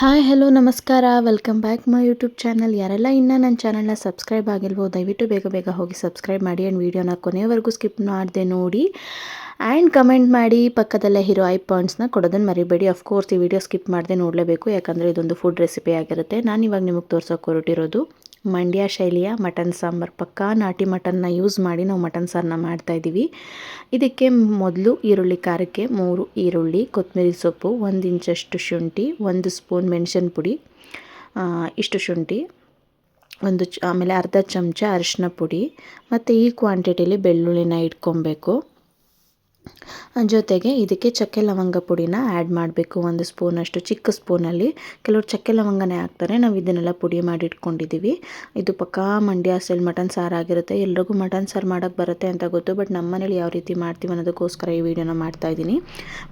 Hi, hello, ನಮಸ್ಕಾರ. Welcome back my YouTube channel ಯಾರೆಲ್ಲ ಇನ್ನೂ ನನ್ನ ಚಾನಲ್ನ ಸಬ್ಸ್ಕ್ರೈಬ್ ಆಗಿಲ್ವೋ, ದಯವಿಟ್ಟು ಬೇಗ ಬೇಗ ಹೋಗಿ ಸಬ್ಸ್ಕ್ರೈಬ್ ಮಾಡಿ ಆ್ಯಂಡ್ ವೀಡಿಯೋನ ಕೊನೆಯವರೆಗೂ ಸ್ಕಿಪ್ ಮಾಡದೆ ನೋಡಿ. ಆ್ಯಂಡ್ ಕಮೆಂಟ್ ಮಾಡಿ, ಪಕ್ಕದಲ್ಲೇ ಹೀರೋ ಐ ಪಾಯಿಂಟ್ಸ್ನ ಕೊಡೋದನ್ನು ಮರಿಬೇಡಿ. ಅಫ್ಕೋರ್ಸ್ ಈ ವಿಡಿಯೋ ಸ್ಕಿಪ್ ಮಾಡದೆ ನೋಡಲೇಬೇಕು, ಯಾಕಂದರೆ ಇದೊಂದು ಫುಡ್ ರೆಸಿಪಿ ಆಗಿರುತ್ತೆ. ನಾನು ಇವಾಗ ನಿಮಗೆ ತೋರ್ಸೋಕೆ ಹೊರಟಿರೋದು ಮಂಡ್ಯ ಶೈಲಿಯ ಮಟನ್ ಸಾಂಬಾರು. ಪಕ್ಕಾ ನಾಟಿ ಮಟನ್ನ ಯೂಸ್ ಮಾಡಿ ನಾವು ಮಟನ್ ಸಾರನ್ನ ಮಾಡ್ತಾಯಿದ್ದೀವಿ ಇದಕ್ಕೆ ಮೊದಲು ಈರುಳ್ಳಿ, ಖಾರಕ್ಕೆ ಮೂರು ಈರುಳ್ಳಿ ಕೊತ್ತಂಬರಿ ಸೊಪ್ಪು, ಒಂದು ಇಂಚಷ್ಟು ಶುಂಠಿ, ಒಂದು ಸ್ಪೂನ್ ಮೆಣಸಿನ ಪುಡಿ ಇಷ್ಟು ಶುಂಠಿ, ಒಂದು ಆಮೇಲೆ ಅರ್ಧ ಚಮಚ ಅರಿಶಿನ ಪುಡಿ, ಮತ್ತು ಈ ಕ್ವಾಂಟಿಟಿಲಿ ಬೆಳ್ಳುಳ್ಳಿನ ಇಟ್ಕೊಬೇಕು. ಜೊತೆಗೆ ಇದಕ್ಕೆ ಚಕ್ಕೆ ಲವಂಗ ಪುಡಿನ ಆ್ಯಡ್ ಮಾಡಬೇಕು. ಒಂದು ಸ್ಪೂನಷ್ಟು ಚಿಕ್ಕ ಸ್ಪೂನಲ್ಲಿ ಕೆಲವರು ಚಕ್ಕೆ ಲವಂಗನೇ ಹಾಕ್ತಾರೆ. ನಾವು ಇದನ್ನೆಲ್ಲ ಪುಡಿ ಮಾಡಿ ಇಟ್ಕೊಂಡಿದ್ದೀವಿ ಇದು ಪಕ್ಕಾ ಮಂಡ್ಯ ಸ್ಟೈಲ್ ಮಟನ್ ಸಾರು ಆಗಿರುತ್ತೆ. ಎಲ್ರಿಗೂ ಮಟನ್ ಸಾರು ಮಾಡೋಕ್ಕೆ ಬರುತ್ತೆ ಅಂತ ಗೊತ್ತು. ಬಟ್ ನಮ್ಮ ಮನೇಲಿ ಯಾವ ರೀತಿ ಮಾಡ್ತೀವಿ ಅನ್ನೋದಕ್ಕೋಸ್ಕರ ಈ ವಿಡಿಯೋನ ಮಾಡ್ತಾಯಿದ್ದೀನಿ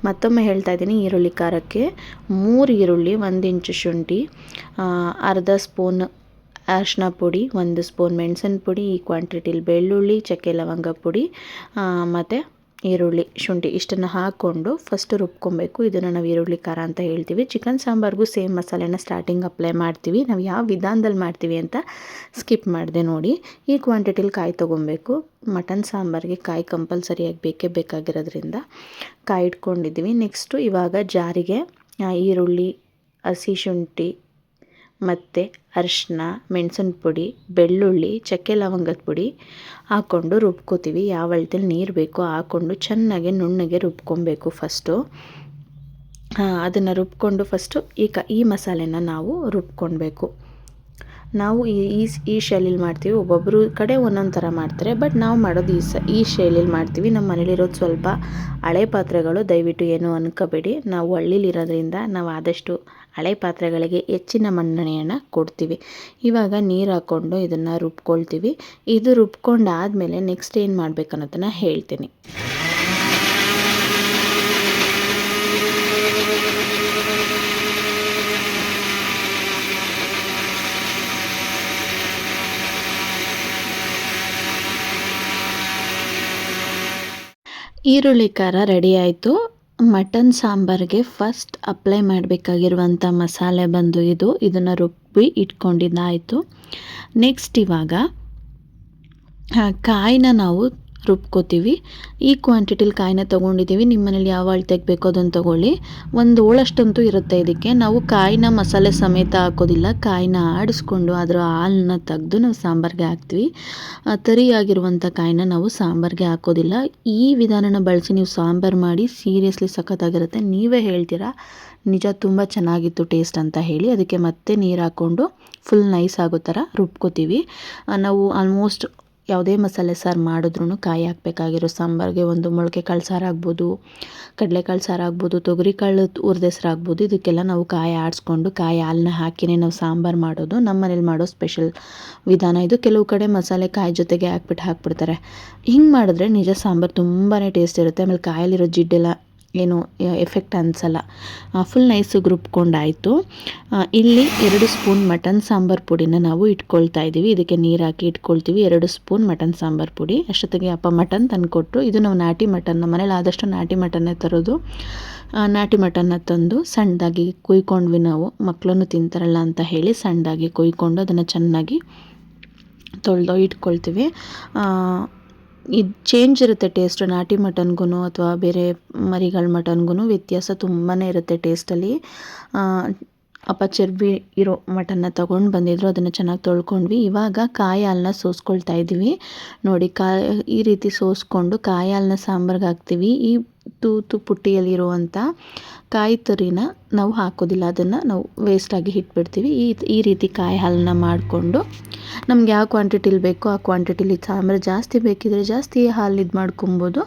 ಮತ್ತೊಮ್ಮೆ ಹೇಳ್ತಾ ಇದ್ದೀನಿ. ಈರುಳ್ಳಿ ಖಾರಕ್ಕೆ ಮೂರು ಈರುಳ್ಳಿ, ಒಂದು ಇಂಚು ಶುಂಠಿ ಅರ್ಧ ಸ್ಪೂನ್ ಅರಿಶಿನ ಪುಡಿ, ಒಂದು ಸ್ಪೂನ್ ಮೆಣಸಿನ ಪುಡಿ, ಈ ಕ್ವಾಂಟಿಟಿಲಿ ಬೆಳ್ಳುಳ್ಳಿ, ಚಕ್ಕೆ ಲವಂಗ ಪುಡಿ ಮತ್ತು ಈರುಳ್ಳಿ ಶುಂಠಿ ಇಷ್ಟನ್ನು ಹಾಕ್ಕೊಂಡು ಫಸ್ಟ್ ರುಬ್ಕೊಬೇಕು. ಇದನ್ನು ನಾವು ಈರುಳ್ಳಿ ಖಾರ ಅಂತ ಹೇಳ್ತೀವಿ. ಚಿಕನ್ ಸಾಂಬಾರ್ಗೂ ಸೇಮ್ ಮಸಾಲೆನ ಸ್ಟಾರ್ಟಿಂಗ್ ಅಪ್ಲೈ ಮಾಡ್ತೀವಿ. ನಾವು ಯಾವ ವಿಧಾನದಲ್ಲಿ ಮಾಡ್ತೀವಿ ಅಂತ ಸ್ಕಿಪ್ ಮಾಡಿದೆ ನೋಡಿ. ಈ ಕ್ವಾಂಟಿಟಿಲಿ ಕಾಯಿ ತೊಗೊಬೇಕು. ಮಟನ್ ಸಾಂಬಾರಿಗೆ ಕಾಯಿ ಕಂಪಲ್ಸರಿಯಾಗಿ ಬೇಕೇ ಬೇಕಾಗಿರೋದ್ರಿಂದ ಕಾಯಿ ಇಟ್ಕೊಂಡಿದ್ದೀವಿ. ನೆಕ್ಸ್ಟು ಇವಾಗ ಜಾರಿಗೆ ಈರುಳ್ಳಿ, ಹಸಿ ಶುಂಠಿ ಮತ್ತು ಅರಿಶಿನ ಮೆಣಸಿನ ಪುಡಿ, ಬೆಳ್ಳುಳ್ಳಿ, ಚಕ್ಕೆ ಲವಂಗದ ಪುಡಿ ಹಾಕ್ಕೊಂಡು ರುಬ್ಕೋತೀವಿ. ಯಾವ ಅಳತೆಲಿ ನೀರು ಬೇಕೋ ಹಾಕ್ಕೊಂಡು ಚೆನ್ನಾಗಿ ನುಣ್ಣಗೆ ರುಬ್ಕೊಬೇಕು ಫಸ್ಟು ಅದನ್ನು ರುಬ್ಕೊಂಡು ಫಸ್ಟು ಈ ಕ, ಈ ಮಸಾಲೆನ ನಾವು ರುಬ್ಕೊಳ್ಬೇಕು ನಾವು ಈ ಈ ಶೈಲಿಲಿ ಮಾಡ್ತೀವಿ ಒಬ್ಬೊಬ್ಬರು ಕಡೆ ಒಂದೊಂದು ಥರ ಮಾಡ್ತಾರೆ, ಬಟ್ ನಾವು ಮಾಡೋದು ಈ ಸ, ಈ ಶೈಲಿಲಿ ಮಾಡ್ತೀವಿ. ನಮ್ಮ ಮನೇಲಿರೋದು ಸ್ವಲ್ಪ ಹಳೆ ಪಾತ್ರೆಗಳು, ದಯವಿಟ್ಟು ಏನು ಅನ್ಕೋಬೇಡಿ. ನಾವು ಹಳ್ಳಿಲಿರೋದ್ರಿಂದ ನಾವು ಆದಷ್ಟು ಹಳೆ ಪಾತ್ರೆಗಳಿಗೆ ಹೆಚ್ಚಿನ ಮನ್ನಣೆಯನ್ನು ಕೊಡ್ತೀವಿ. ಇವಾಗ ನೀರು ಹಾಕ್ಕೊಂಡು ಇದನ್ನು ರುಬ್ಕೊಳ್ತೀವಿ. ಇದು ರುಬ್ಕೊಂಡಾದಮೇಲೆ ನೆಕ್ಸ್ಟ್ ಏನು ಮಾಡಬೇಕು ಅನ್ನೋದನ್ನು ಹೇಳ್ತೀನಿ. ಈರುಳ್ಳಿ ಖಾರ ರೆಡಿ ಆಯಿತು. ಮಟನ್ ಸಾಂಬಾರಿಗೆ ಫಸ್ಟ್ ಅಪ್ಲೈ ಮಾಡಬೇಕಾಗಿರುವಂಥ ಮಸಾಲೆ ಬಂದು ಇದು, ಇದನ್ನು ರುಬ್ಬಿ ಇಟ್ಕೊಂಡಿದ್ದಾಯಿತು. ನೆಕ್ಸ್ಟ್ ಇವಾಗ ಕಾಯಿನ ನಾವು ರುಬ್ಕೋತೀವಿ. ಈ ಕ್ವಾಂಟಿಟಿಲಿ ಕಾಯಿನ ತೊಗೊಂಡಿದ್ದೀವಿ. ನಿಮ್ಮ ಮನೇಲಿ ಯಾವ ಅಳತೆಗೆ ಬೇಕೋ ಅದನ್ನು ತೊಗೊಳ್ಳಿ. ಒಂದು ಹೋಳಷ್ಟಂತೂ ಇರುತ್ತೆ ಇದಕ್ಕೆ. ನಾವು ಕಾಯಿನ ಮಸಾಲೆ ಸಮೇತ ಹಾಕೋದಿಲ್ಲ. ಕಾಯಿನ ಆಡಿಸ್ಕೊಂಡು ಅದರ ಹಾಲನ್ನ ತೆಗೆದು ನಾವು ಸಾಂಬಾರಿಗೆ ಹಾಕ್ತೀವಿ. ತರಿಯಾಗಿರುವಂಥ ಕಾಯಿನ ನಾವು ಸಾಂಬಾರಿಗೆ ಹಾಕೋದಿಲ್ಲ. ಈ ವಿಧಾನನ ಬಳಸಿ ನೀವು ಸಾಂಬಾರು ಮಾಡಿ ಸೀರಿಯಸ್ಲಿ ಸಖತ್ತಾಗಿರುತ್ತೆ. ನೀವೇ ಹೇಳ್ತೀರಾ? ನಿಜ ತುಂಬ ಚೆನ್ನಾಗಿತ್ತು ಟೇಸ್ಟ್ ಅಂತ ಹೇಳಿ. ಅದಕ್ಕೆ ಮತ್ತೆ ನೀರು ಹಾಕ್ಕೊಂಡು ಫುಲ್ ನೈಸ್ ಆಗೋ ಥರ ರುಬ್ಕೋತೀವಿ. ನಾವು ಆಲ್ಮೋಸ್ಟ್ ಯಾವುದೇ ಮಸಾಲೆ ಸಾರು ಮಾಡಿದ್ರೂ ಕಾಯಿ ಹಾಕಬೇಕಾಗಿರೋ ಸಾಂಬಾರಿಗೆ ಒಂದು ಮೊಳಕೆ ಕಾಳು ಸಾರು ಆಗ್ಬೋದು ಕಡಲೆಕಾಳು ಸಾರು ಆಗ್ಬೋದು ತೊಗರಿಕಾಳು ಹುರ್ದೆಸ್ರು ಆಗ್ಬೋದು, ಇದಕ್ಕೆಲ್ಲ ನಾವು ಕಾಯಿ ಆಡಿಸ್ಕೊಂಡು ಕಾಯಿ ಹಾಲನ್ನ ಹಾಕಿನೇ ನಾವು ಸಾಂಬಾರು ಮಾಡೋದು. ನಮ್ಮ ಮನೇಲಿ ಮಾಡೋ ಸ್ಪೆಷಲ್ ವಿಧಾನ ಇದು. ಕೆಲವು ಕಡೆ ಮಸಾಲೆ ಕಾಯಿ ಜೊತೆಗೆ ಹಾಕ್ಬಿಟ್ಟು ಹಾಕ್ಬಿಡ್ತಾರೆ. ಹಿಂಗೆ ಮಾಡಿದ್ರೆ ನಿಜ ಸಾಂಬಾರು ತುಂಬಾ ಟೇಸ್ಟ್ ಇರುತ್ತೆ. ಆಮೇಲೆ ಕಾಯಲ್ಲಿರೋ ಜಿಡ್ಡೆಲ್ಲ ಏನು ಎಫೆಕ್ಟ್ ಅನಿಸಲ್ಲ. ಫುಲ್ ನೈಸಿಗೆ ರುಬ್ಕೊಂಡಾಯಿತು. ಇಲ್ಲಿ ಎರಡು ಸ್ಪೂನ್ ಮಟನ್ ಸಾಂಬಾರು ಪುಡಿನ ನಾವು ಇಟ್ಕೊಳ್ತಾ ಇದ್ದೀವಿ ಇದಕ್ಕೆ ನೀರು ಹಾಕಿ ಇಟ್ಕೊಳ್ತೀವಿ. ಎರಡು ಸ್ಪೂನ್ ಮಟನ್ ಸಾಂಬಾರು ಪುಡಿ. ಅಷ್ಟೊತ್ತಿಗೆ ಅಪ್ಪ ಮಟನ್ ತಂದುಕೊಟ್ರು. ಇದು ನಾವು ನಾಟಿ ಮಟನ್ ಮನೇಲಿ ಆದಷ್ಟು ನಾಟಿ ಮಟನ್ನೇ ತರೋದು. ನಾಟಿ ಮಟನ್ನ ತಂದು ಸಣ್ಣದಾಗಿ ಕುಯ್ಕೊಂಡ್ವಿ ನಾವು. ಮಕ್ಕಳನ್ನು ತಿಂತಾರಲ್ಲ ಅಂತ ಹೇಳಿ ಸಣ್ಣದಾಗಿ ಕುಯ್ಕೊಂಡು ಅದನ್ನು ಚೆನ್ನಾಗಿ ತೊಳೆದು ಇಟ್ಕೊಳ್ತೀವಿ. ಇದು ಚೇಂಜ್ ಇರುತ್ತೆ ಟೇಸ್ಟ್ ನಾಟಿ ಮಟನ್ಗೂ ಅಥವಾ ಬೇರೆ ಮರಿಗಳ ಮಟನ್ಗೂ ವ್ಯತ್ಯಾಸ ತುಂಬಾ ಇರುತ್ತೆ ಟೇಸ್ಟಲ್ಲಿ ಅಪ್ಪ ಚರ್ಬಿ ಇರೋ ಮಟನ್ನ ತೊಗೊಂಡು ಬಂದಿದ್ರು, ಅದನ್ನು ಚೆನ್ನಾಗಿ ತೊಳ್ಕೊಂಡ್ವಿ. ಇವಾಗ ಕಾಯಿ ಹಾಲನ್ನ ಸೋಸ್ಕೊಳ್ತಾ ಇದ್ದೀವಿ ನೋಡಿ ಕಾಯಿ ಈ ರೀತಿ ಸೋಸ್ಕೊಂಡು ಕಾಯಿ ಹಾಲನ್ನ ಸಾಂಬಾರ್ಗೆ ಹಾಕ್ತೀವಿ. ಈ ತೂತು ಪುಟ್ಟಿಯಲ್ಲಿರುವಂಥ ಕಾಯಿ ತುರಿನ ನಾವು ಹಾಕೋದಿಲ್ಲ. ಅದನ್ನು ನಾವು ವೇಸ್ಟಾಗಿ ಇಟ್ಬಿಡ್ತೀವಿ. ಈ ಈ ರೀತಿ ಕಾಯಿ ಹಾಲನ್ನ ಮಾಡಿಕೊಂಡು ನಮ್ಗೆ ಯಾವ ಕ್ವಾಂಟಿಟಿಲಿ ಬೇಕೋ ಆ ಕ್ವಾಂಟಿಟಿಲಿ ಸಾಂಬಾರು ಜಾಸ್ತಿ ಬೇಕಿದ್ರೆ ಜಾಸ್ತಿ ಹಾಲು ಇದು ಮಾಡ್ಕೊಬೋದು.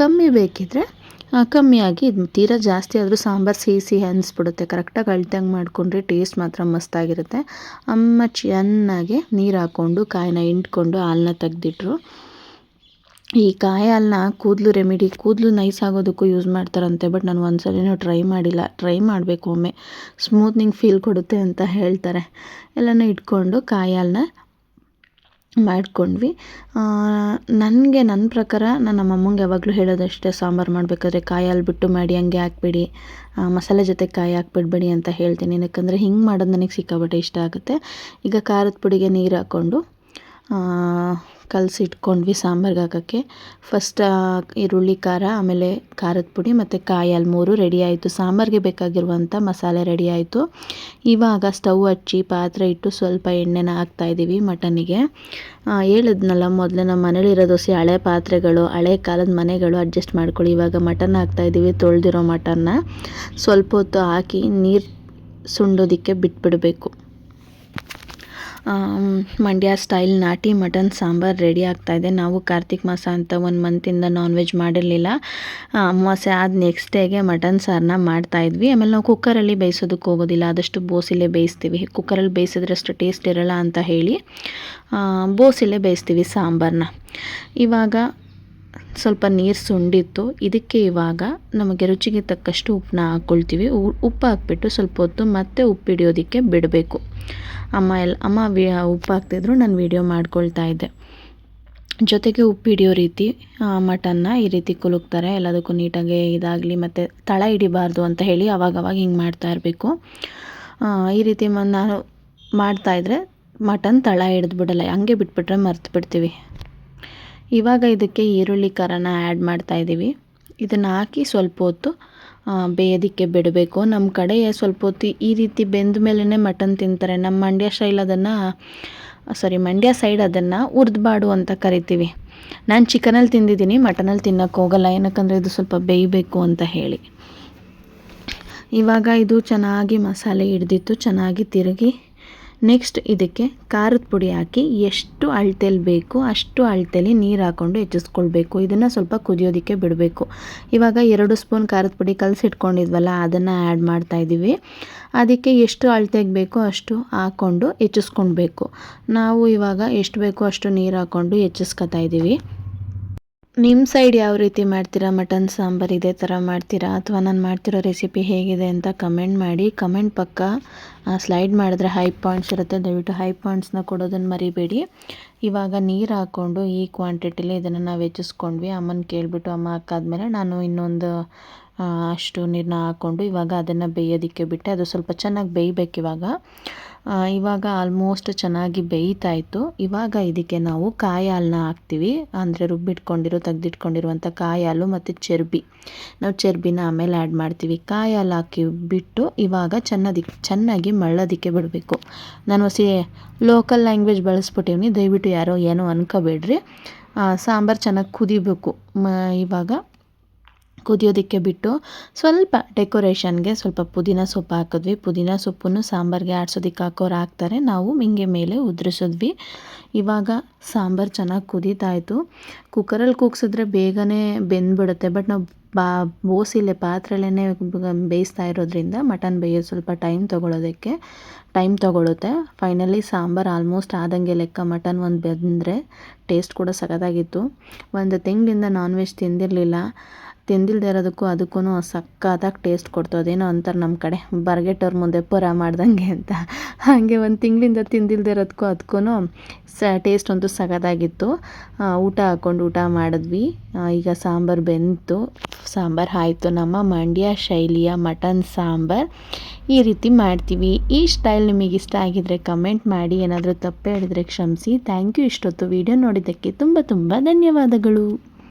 ಕಮ್ಮಿ ಬೇಕಿದ್ರೆ ಕಮ್ಮಿಯಾಗಿ ಇದು ತೀರಾ ಜಾಸ್ತಿ ಆದರೂ ಸಾಂಬಾರು ಸಿಹಿ ಸಿಹಿ ಅನಿಸ್ಬಿಡುತ್ತೆ ಕರೆಕ್ಟಾಗಿ ಅಳ್ತಂಗೆ ಮಾಡಿಕೊಂಡ್ರೆ ಟೇಸ್ಟ್ ಮಾತ್ರ ಮಸ್ತಾಗಿರುತ್ತೆ. ಅಮ್ಮ ಚೆನ್ನಾಗಿ ನೀರು ಹಾಕ್ಕೊಂಡು ಕಾಯಿನ ಹಿಂಡ್ಕೊಂಡು ಹಾಲನ್ನ ತೆಗ್ದಿಟ್ರು. ಈ ಕಾಯಿ ಹಾಲನ್ನ ಕೂದಲು ರೆಮಿಡಿ, ಕೂದಲು ನೈಸ್ ಆಗೋದಕ್ಕೂ ಯೂಸ್ ಮಾಡ್ತಾರಂತೆ, ಬಟ್ ನಾನು ಒಂದು ಟ್ರೈ ಮಾಡಿಲ್ಲ. ಟ್ರೈ ಮಾಡಬೇಕು ಒಮ್ಮೆ. ಸ್ಮೂತ್ನಿಂಗ್ ಫೀಲ್ ಕೊಡುತ್ತೆ ಅಂತ ಹೇಳ್ತಾರೆ. ಎಲ್ಲನೂ ಇಟ್ಕೊಂಡು ಕಾಯಿ ಹಾಲನ್ನ ಮಾಡ್ಕೊಂಡ್ವಿ ನನಗೆ ನನ್ನ ಪ್ರಕಾರ ನಾನು ನಮ್ಮ ಅಮ್ಮಂಗೆ ಯಾವಾಗಲೂ ಹೇಳೋದಷ್ಟೇ ಸಾಂಬಾರು ಮಾಡಬೇಕಾದ್ರೆ ಕಾಯಿ ಬಿಟ್ಟು ಮಾಡಿ, ಹಂಗೆ ಹಾಕ್ಬೇಡಿ. ಮಸಾಲೆ ಜೊತೆ ಕಾಯಿ ಹಾಕ್ಬಿಡ್ಬೇಡಿ ಅಂತ ಹೇಳ್ತೀನಿ. ಏನಕ್ಕಂದರೆ ಹಿಂಗೆ ಮಾಡೋದು ನನಗೆ ಸಿಕ್ಕಾಬಟ್ಟೆ ಇಷ್ಟ ಆಗುತ್ತೆ. ಈಗ ಖಾರದ ಪುಡಿಗೆ ನೀರು ಹಾಕ್ಕೊಂಡು ಕಲಸಿಟ್ಕೊಂಡ್ವಿ ಸಾಂಬಾರ್ಗೆ ಹಾಕೋಕ್ಕೆ ಫಸ್ಟ್ ಈರುಳ್ಳಿ, ಖಾರ, ಆಮೇಲೆ ಖಾರದ ಪುಡಿ ಮತ್ತು ಕಾಯಿ ಅಲ್ಲಿ ಮೂರು ರೆಡಿ ಆಯಿತು. ಸಾಂಬಾರಿಗೆ ಬೇಕಾಗಿರುವಂಥ ಮಸಾಲೆ ರೆಡಿ ಆಯಿತು. ಇವಾಗ ಸ್ಟವ್ ಹಚ್ಚಿ, ಪಾತ್ರೆ ಇಟ್ಟು ಸ್ವಲ್ಪ ಎಣ್ಣೆನ ಹಾಕ್ತಾಯಿದ್ದೀವಿ ಮಟನಿಗೆ ಹೇಳಿದ್ನಲ್ಲ, ಮೊದಲೇ ನಮ್ಮ ಮನೇಲಿರೋ ದೋಸೆ ಹಳೆ ಪಾತ್ರೆಗಳು, ಹಳೆ ಕಾಲದ ಮನೆಗಳು ಅಡ್ಜಸ್ಟ್ ಮಾಡ್ಕೊಳ್ಳಿ. ಇವಾಗ ಮಟನ್ ಹಾಕ್ತಾಯಿದ್ದೀವಿ ತೊಳೆದಿರೋ ಮಟನ್ನ. ಸ್ವಲ್ಪ ಹೊತ್ತು ಹಾಕಿ ನೀರು ಸುಂಡೋದಕ್ಕೆ ಬಿಟ್ಬಿಡಬೇಕು. ಮಂಡ್ಯ ಸ್ಟೈಲ್ ನಾಟಿ ಮಟನ್ ಸಾಂಬಾರು ರೆಡಿ ಆಗ್ತಾಯಿದೆ ನಾವು ಕಾರ್ತಿಕ್ ಮಾಸ ಅಂತ ಒಂದು ಮಂತಿಂದ ನಾನ್ ವೆಜ್ ಮಾಡಿರಲಿಲ್ಲ. ಅಮಾವಾಸ್ಯೆ ಆದ ನೆಕ್ಸ್ಟ್ ಡೇಗೆ ಮಟನ್ ಸಾರನ್ನ ಮಾಡ್ತಾಯಿದ್ವಿ ಆಮೇಲೆ ನಾವು ಕುಕ್ಕರಲ್ಲಿ ಬೇಯಿಸೋದಕ್ಕೆ ಹೋಗೋದಿಲ್ಲ. ಆದಷ್ಟು ಬೋಸಿಲೇ ಬೇಯಿಸ್ತೀವಿ. ಕುಕ್ಕರಲ್ಲಿ ಬೇಯಿಸಿದ್ರೆ ಅಷ್ಟು ಟೇಸ್ಟ್ ಇರೋಲ್ಲ ಅಂತ ಹೇಳಿ ಬೋಸಿಲೇ ಬೇಯಿಸ್ತೀವಿ ಸಾಂಬಾರನ್ನ ಇವಾಗ ಸ್ವಲ್ಪ ನೀರು ಸುಂಡಿತ್ತು. ಇದಕ್ಕೆ ಇವಾಗ ನಮಗೆ ರುಚಿಗೆ ತಕ್ಕಷ್ಟು ಉಪ್ಪನ್ನ ಹಾಕ್ಕೊಳ್ತೀವಿ ಉಪ್ಪು ಹಾಕ್ಬಿಟ್ಟು ಸ್ವಲ್ಪ ಹೊತ್ತು ಮತ್ತೆ ಉಪ್ಪು ಹಿಡಿಯೋದಕ್ಕೆ ಬಿಡಬೇಕು. ಅಮ್ಮ ಎಲ್ಲ ಅಮ್ಮ ವಿ ಉಪ್ಪು ಹಾಕ್ತಿದ್ರು ನಾನು ವೀಡಿಯೋ ಮಾಡ್ಕೊಳ್ತಾ ಇದ್ದೆ. ಜೊತೆಗೆ ಉಪ್ಪು ಹಿಡಿಯೋ ರೀತಿ ಮಟನ್ನ ಈ ರೀತಿ ಕುಲುಕ್ತಾರೆ. ಎಲ್ಲದಕ್ಕೂ ನೀಟಾಗಿ ಇದಾಗಲಿ ಮತ್ತು ತಳ ಹಿಡಿಬಾರ್ದು ಅಂತ ಹೇಳಿ ಅವಾಗವಾಗ ಹಿಂಗೆ ಮಾಡ್ತಾ ಇರಬೇಕು. ಈ ರೀತಿ ನಾನು ಮಾಡ್ತಾಯಿದ್ರೆ ಮಟನ್ ತಳ ಹಿಡಿದು ಬಿಡಲ್ಲ. ಹಂಗೆ ಬಿಟ್ಬಿಟ್ರೆ ಮರ್ತು ಬಿಡ್ತೀವಿ. ಇವಾಗ ಇದಕ್ಕೆ ಈರುಳ್ಳಿ ಖಾರನ ಆ್ಯಡ್ ಮಾಡ್ತಾಯಿದ್ದೀವಿ ಇದನ್ನು ಹಾಕಿ ಸ್ವಲ್ಪ ಹೊತ್ತು ಬೇಯೋದಕ್ಕೆ ಬಿಡಬೇಕು. ನಮ್ಮ ಕಡೆ ಸ್ವಲ್ಪ ಹೊತ್ತು ಈ ರೀತಿ ಬೆಂದ ಮೇಲೇ ಮಟನ್ ತಿಂತಾರೆ. ನಮ್ಮ ಮಂಡ್ಯ ಸ್ಟೈಲ್ ಅದನ್ನು ಸಾರಿ ಮಂಡ್ಯ ಸೈಡ್ ಅದನ್ನು ಬಾಡು ಅಂತ ಕರಿತೀವಿ. ನಾನು ಚಿಕನಲ್ಲಿ ತಿಂದಿದ್ದೀನಿ ಮಟನಲ್ಲಿ ತಿನ್ನೋಕ್ಕೆ ಹೋಗಲ್ಲ. ಏನಕ್ಕಂದರೆ ಇದು ಸ್ವಲ್ಪ ಬೇಯಬೇಕು ಅಂತ ಹೇಳಿ. ಇವಾಗ ಇದು ಚೆನ್ನಾಗಿ ಮಸಾಲೆ ಹಿಡ್ದಿತ್ತು, ಚೆನ್ನಾಗಿ ತಿರುಗಿ ನೆಕ್ಸ್ಟ್ ಇದಕ್ಕೆ ಖಾರದ ಪುಡಿ ಹಾಕಿ ಎಷ್ಟು ಅಳತೆಲಿ ಬೇಕು ಅಷ್ಟು ಅಳತೆಲಿ ನೀರು ಹಾಕ್ಕೊಂಡು ಹೆಚ್ಚಿಸ್ಕೊಳ್ಬೇಕು. ಇದನ್ನು ಸ್ವಲ್ಪ ಕುದಿಯೋದಕ್ಕೆ ಬಿಡಬೇಕು. ಇವಾಗ ಎರಡು ಸ್ಪೂನ್ ಖಾರದ ಪುಡಿ ಕಲಸಿಟ್ಕೊಂಡಿದ್ವಲ್ಲ ಅದನ್ನು ಆ್ಯಡ್ ಮಾಡ್ತಾಯಿದ್ದೀವಿ ಅದಕ್ಕೆ ಎಷ್ಟು ಅಳತೆಗೆ ಬೇಕೋ ಅಷ್ಟು ಹಾಕ್ಕೊಂಡು ಹೆಚ್ಚಿಸ್ಕೊಳ್ಬೇಕು. ನಾವು ಇವಾಗ ಎಷ್ಟು ಬೇಕೋ ಅಷ್ಟು ನೀರು ಹಾಕ್ಕೊಂಡು ಹೆಚ್ಚಿಸ್ಕೊತಾ ಇದ್ದೀವಿ ನಿಮ್ಮ ಸೈಡ್ ಯಾವ ರೀತಿ ಮಾಡ್ತೀರಾ? ಮಟನ್, ಸಾಂಬಾರು ಇದೇ ಥರ ಮಾಡ್ತೀರಾ? ಅಥವಾ ನಾನು ಮಾಡ್ತಿರೋ ರೆಸಿಪಿ ಹೇಗಿದೆ ಅಂತ ಕಮೆಂಟ್ ಮಾಡಿ. ಕಮೆಂಟ್ ಪಕ್ಕ ಸ್ಲೈಡ್ ಮಾಡಿದ್ರೆ ಹೈ ಪಾಯಿಂಟ್ಸ್ ಇರುತ್ತೆ. ದಯವಿಟ್ಟು ಹೈ ಪಾಯಿಂಟ್ಸ್ನ ಕೊಡೋದನ್ನು ಮರಿಬೇಡಿ. ಇವಾಗ ನೀರು ಹಾಕ್ಕೊಂಡು ಈ ಕ್ವಾಂಟಿಟಿಲಿ ಇದನ್ನು ನಾವು ಹೆಚ್ಚಿಸ್ಕೊಂಡ್ವಿ. ಅಮ್ಮನ ಕೇಳಿಬಿಟ್ಟು ಅಮ್ಮ ಹಾಕಾದ್ಮೇಲೆ ನಾನು ಇನ್ನೊಂದು ಅಷ್ಟು ನೀರನ್ನ ಹಾಕ್ಕೊಂಡು ಇವಾಗ ಅದನ್ನು ಬೇಯೋದಕ್ಕೆ ಬಿಟ್ಟೆ. ಅದು ಸ್ವಲ್ಪ ಚೆನ್ನಾಗಿ ಬೇಯಬೇಕು ಇವಾಗ. ಇವಾಗ ಆಲ್ಮೋಸ್ಟ್ ಚೆನ್ನಾಗಿ ಬೇಯ್ತಾಯಿತ್ತು ಇವಾಗ ಇದಕ್ಕೆ ನಾವು ಕಾಯಿ ಹಾಲನ್ನ ಹಾಕ್ತೀವಿ. ಅಂದರೆ ರುಬ್ಬಿಟ್ಕೊಂಡಿರೋ, ತೆಗ್ದಿಟ್ಕೊಂಡಿರುವಂಥ ಕಾಯಿ ಹಾಲು ಮತ್ತು ಚರ್ಬಿ. ನಾವು ಚರ್ಬಿನ ಆಮೇಲೆ ಆ್ಯಡ್ ಮಾಡ್ತೀವಿ. ಕಾಯಿ ಹಾಲು ಹಾಕಿ ಬಿಟ್ಟು ಇವಾಗ ಚೆನ್ನದಿಕ್ಕೆ ಚೆನ್ನಾಗಿ ಮಳ್ಳೋದಿಕ್ಕೆ ಬಿಡಬೇಕು. ನಾನು ಸಿ ಲೋಕಲ್ ಲ್ಯಾಂಗ್ವೇಜ್ ಬಳಸ್ಬಿಟ್ಟಿವ್ನಿ. ದಯವಿಟ್ಟು ಯಾರೋ ಏನೋ ಅನ್ಕೋಬೇಡ್ರಿ. ಸಾಂಬಾರು ಚೆನ್ನಾಗಿ ಕುದಿಬೇಕು. ಇವಾಗ ಕುದಿಯೋದಕ್ಕೆ ಬಿಟ್ಟು ಸ್ವಲ್ಪ ಡೆಕೋರೇಷನ್ಗೆ ಸ್ವಲ್ಪ ಪುದೀನ ಸೊಪ್ಪು ಹಾಕಿದ್ವಿ. ಪುದೀನ ಸೊಪ್ಪನ್ನು ಸಾಂಬಾರಿಗೆ ಆಡ್ಸೋದಕ್ಕೆ ಹಾಕೋರು ಹಾಕ್ತಾರೆ. ನಾವು ಮಿಂಗೆ ಮೇಲೆ ಉದುರಿಸಿದ್ವಿ. ಇವಾಗ ಸಾಂಬಾರು ಚೆನ್ನಾಗಿ ಕುದೀತಾಯಿತು. ಕುಕ್ಕರಲ್ಲಿ ಕೂಗ್ಸಿದ್ರೆ ಬೇಗನೆ ಬೆಂದ್ಬಿಡುತ್ತೆ. ಬಟ್ ನಾವು ಬಾ ಬೋಸಿಲೆ ಪಾತ್ರೆಲೇ ಬೇಯಿಸ್ತಾ ಇರೋದ್ರಿಂದ ಮಟನ್ ಬೇಯೋದು ಸ್ವಲ್ಪ ಟೈಮ್ ತೊಗೊಳೋದಕ್ಕೆ ಟೈಮ್ ತೊಗೊಳುತ್ತೆ. ಫೈನಲಿ ಸಾಂಬಾರು ಆಲ್ಮೋಸ್ಟ್ ಆದಂಗೆ ಲೆಕ್ಕ ಮಟನ್ ಒಂದು ಬೆಂದರೆ ಟೇಸ್ಟ್ ಕೂಡ ಸಖತ್ತಾಗಿತ್ತು. ಒಂದು ತಿಂಗಳಿಂದ ನಾನ್ ವೆಜ್ ತಿಂದಿರಲಿಲ್ಲ. ತಿಂದಿಲ್ಲದೆ ಇರೋದಕ್ಕೂ ಅದಕ್ಕೂ ಸಕ್ಕತ್ತಾಗಿ ಟೇಸ್ಟ್ ಕೊಡ್ತು. ಅದೇನೋ ಅಂತಾರೆ ನಮ್ಮ ಕಡೆ. ಬರ್ಗೆಟವ್ರ ಮುಂದೆ ಪುರ ಮಾಡ್ದಂಗೆ ಅಂತ. ಹಾಗೆ ಒಂದು ತಿಂಗಳಿಂದ ತಿಂದಿಲ್ಲದೆ ಇರೋದಕ್ಕೂ ಅದಕ್ಕೂ ಸ ಟೇಸ್ಟ್ ಅಂತೂ ಸಖತ್ತಾಗಿತ್ತು. ಊಟ ಹಾಕ್ಕೊಂಡು ಊಟ ಮಾಡಿದ್ವಿ. ಈಗ ಸಾಂಬಾರು ಬೆಂತು. ಸಾಂಬಾರು ಆಯಿತು. ನಮ್ಮ ಮಂಡ್ಯ ಶೈಲಿಯ ಮಟನ್ ಸಾಂಬಾರು. ಈ ರೀತಿ ಮಾಡ್ತೀವಿ. ಈ ಸ್ಟೈಲ್ ನಿಮಗೆ ಇಷ್ಟ ಆಗಿದ್ರೆ ಕಮೆಂಟ್ ಮಾಡಿ, ಏನಾದರೂ ತಪ್ಪು ಹೇಳಿದರೆ ಕ್ಷಮಿಸಿ. ಥ್ಯಾಂಕ್ ಯು ಇಷ್ಟೊತ್ತು ವಿಡಿಯೋ ನೋಡಿದ್ದಕ್ಕೆ ತುಂಬ ತುಂಬ ಧನ್ಯವಾದಗಳು.